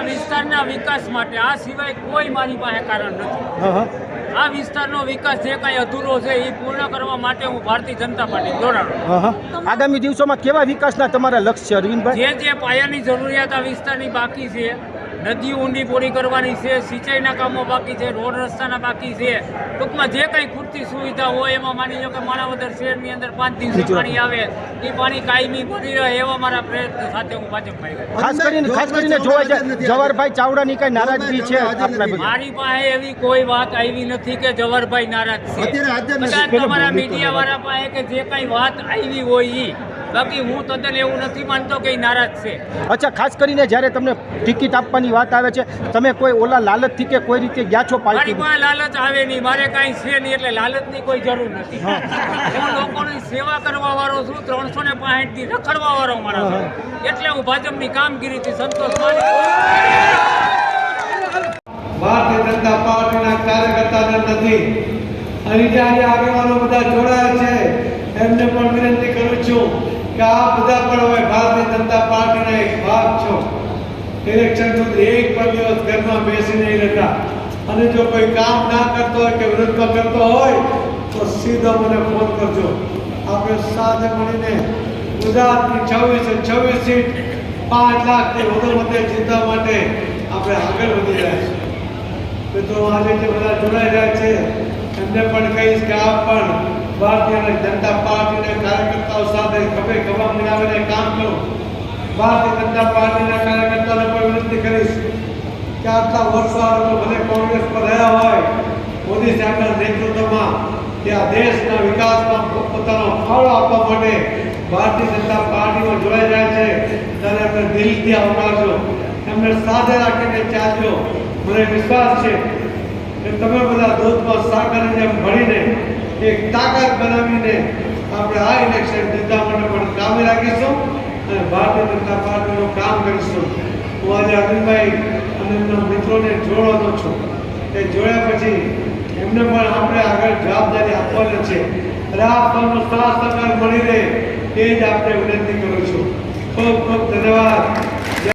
આ વિસ્તારના વિકાસ માટે આ સિવાય કોઈ મારી પાસે કારણ નથી. આ વિસ્તારનો વિકાસ જે કાંઈ અધૂરો છે એ પૂર્ણ કરવા માટે હું ભારતીય જનતા પાર્ટી જોડાણો આગામી દિવસોમાં કેવા વિકાસના તમારા લક્ષ્ય અરવિંદભાઈ? જે જે પાયાની જરૂરિયાત આ વિસ્તારની બાકી છે નદી ઊંડી પૂરી કરવાની છે સિંચાઈના કામો બાકી છે રોડ રસ્તાના બાકી છે. ટૂંકમાં જે કંઈ ખૂટતી સુવિધા હોય એમાં માની લો કે માણાવદર શહેરની અંદર પાંચ દિવસ પાણી આવે એ પાણી કાયમી બની રહે એવા મારા પ્રયત્ન સાથે હું ભાજપભાઈ ખાસ કરીને ખાસ કરીને જોવા જાય જવાહરભાઈ ચાવડાની કઈ નારાજગી છે મારી પાસે એવી કોઈ વાત આવી નથી કે જવાહરભાઈ નારાજ છે. તમારા મીડિયા વાળા પાસે કે જે કઈ વાત આવી હોય ઈ. બાકી હું તદ્દન એવું નથી માનતો કે નારાજ છે. અચ્છા ખાસ કરીને જ્યારે તમને ટિકિટ આપવાની વાત આવે છે તમે કોઈ ઓલા લાલચથી કે કોઈ રીતે ગયા છો પાર્ટી પાસે લાલચ આવે નહીં મારે કાંઈ છે નહીં એટલે લાલચની કોઈ જરૂર નથી. હું. લોકોની સેવા કરવા વાળો છું ત્રણસો ને થી રખડવા વાળો મારા. એટલે હું ભાજપની કામગીરીથી સંતોષ માનું ભારતીય જનતા પાર્ટીના કાર્યકર્તા નથી. અહીં જે આગેવાનો બધા જોડાયા છે એમને પણ વિનંતી કરું છું કે આ બધા પણ હવે ભારતીય જનતા પાર્ટીના એક ભાગ છો. ઇલેક્શન સુધી એક પણ દિવસ ઘરમાં બેસી નહીં રહેતા. અને જો કોઈ કામ ના કરતો હોય કે વિરોધમાં કરતો હોય, તો સીધો મને ફોન કરજો. આપણે સાથે મળીને ગુજરાતની છવ્વીસે છવ્વીસ સીટ પાંચ લાખથી વધુ મતે જીતવા માટે આપણે આગળ વધી રહ્યા છીએ. મિત્રો, આજે જે બધા જોડાઈ રહ્યા છે, એમને પણ કહીશ કે આપ પણ ભારતીય જનતા પાર્ટીના કાર્યકર્તાઓ સાથે ખભે ખભા મિલાવીને કામ કરો. ભારતીય જનતા પાર્ટીના કાર્યકર્તાને પણ વિનંતી કરીશ કે આટલા વર્ષો આરોપો ભલે કોંગ્રેસ પર રહ્યા હોય, મોદી સાહેબના નેતૃત્વમાં કે આ દેશના વિકાસમાં પોતાનો ફાળો આપવા માટે ભારતીય જનતા પાર્ટીમાં જોડાઈ જાય છે, ત્યારે એમને દિલથી આવકારજો એમને સાથે રાખીને ચાલજો. મને વિશ્વાસ છે કે તમે બધા દૂધમાં સાકરની જેમ ભણીને એક તાકાત બનાવીને આપણે આ ઇલેક્શન જીતવા કામે રાખીશું અને ભારતીય જનતા પાર્ટીનું કામ કરીશું. હું આજે અરવિંદભાઈ અને એમના મિત્રોને જોડવાનો છું. એ જોડ્યા પછી એમને પણ આપણે આગળ જવાબદારી આપવાની છે. અને આ ફોનનો સાથ સહકાર મળી રહે એ જ આપણે વિનંતી કરું છું. ખૂબ ખૂબ ધન્યવાદ.